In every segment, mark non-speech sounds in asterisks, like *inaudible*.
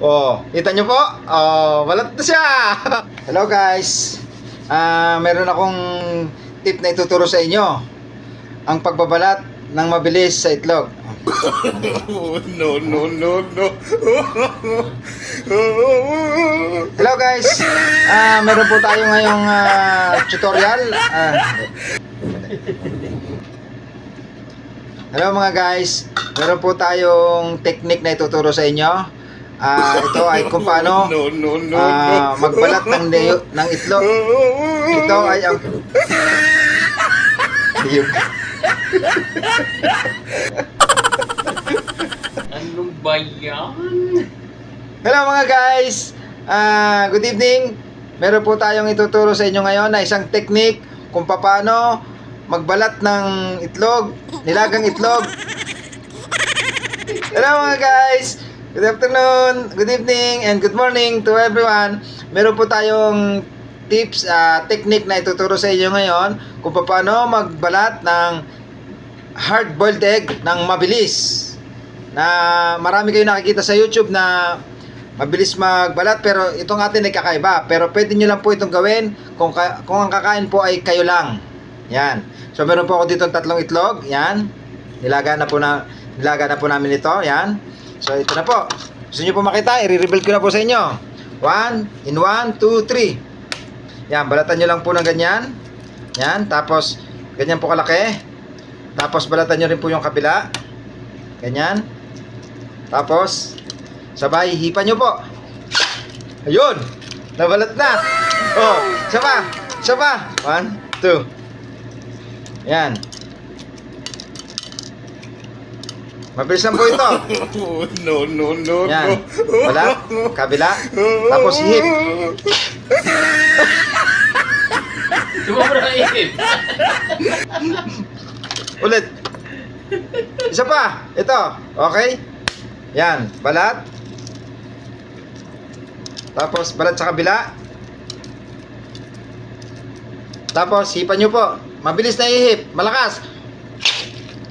Oh, kita nyo po? Oh, balat na siya! *laughs* Hello guys! Ah, meron akong tip na ituturo sa inyo. Ang pagbabalat ng mabilis sa itlog. *coughs* No, no, no, no. *coughs* Hello guys! Ah, meron po tayo ngayong ah, tutorial. Ah, Hello mga guys! Meron po tayong technique na ituturo sa inyo. Ah, ito ay kung paano No, no, no, ah, magbalat ng, neo- ng itlog. Ito ay ang... Diyog. Ano ba yan? Hello mga guys! Ah, good evening! Meron po tayong ituturo sa inyo ngayon na isang technique kung paano magbalat ng itlog, nilagang itlog. Hello mga guys! Good afternoon, good evening, and good morning to everyone. Meron po tayong tips, ah, technique na ituturo sa inyo ngayon kung paano magbalat ng hard-boiled egg ng mabilis. Na marami kayo nakikita sa YouTube na mabilis magbalat pero itong atin ay kakaiba. Pero pwede nyo lang po itong gawin kung, ka- kung ang kakain po ay kayo lang. Yan. So meron po ako dito tatlong itlog. Yan. Nilaga na po na nilaga na po namin ito. Yan. So ito na po. Gusto nyo po makita? I-rebuild ko na po sa inyo. 1 in 1 2 3. Yan, balatan nyo lang po ng ganyan. Yan, tapos ganyan po kalaki. Tapos balatan nyo rin po yung kabila. Ganyan. Tapos, sabay, hipan nyo po. Ayun! Nabalat na! Oh, isa pa! Isa pa! One, two. Yan. Mabilis lang po ito. *laughs* No, no, no, Yan. no. Balat, kabila, tapos hip. Sumobra ang isip. Ulit. Isa pa. Ito. Okay? Yan. Balat. Tapos balat sa kabila. Tapos hipan nyo po. Mabilis na ihip. Malakas.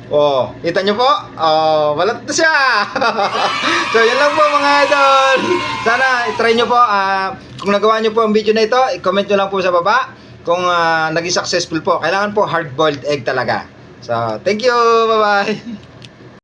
Oh, kita nyo po? Oh, balat na siya. *laughs* so, yan lang po mga idol. Sana i-try nyo po. Ah, kung nagawa nyo po ang video na ito, i-comment nyo lang po sa baba kung ah, naging successful po. Kailangan po hard-boiled egg talaga. So, thank you. Bye-bye. *laughs*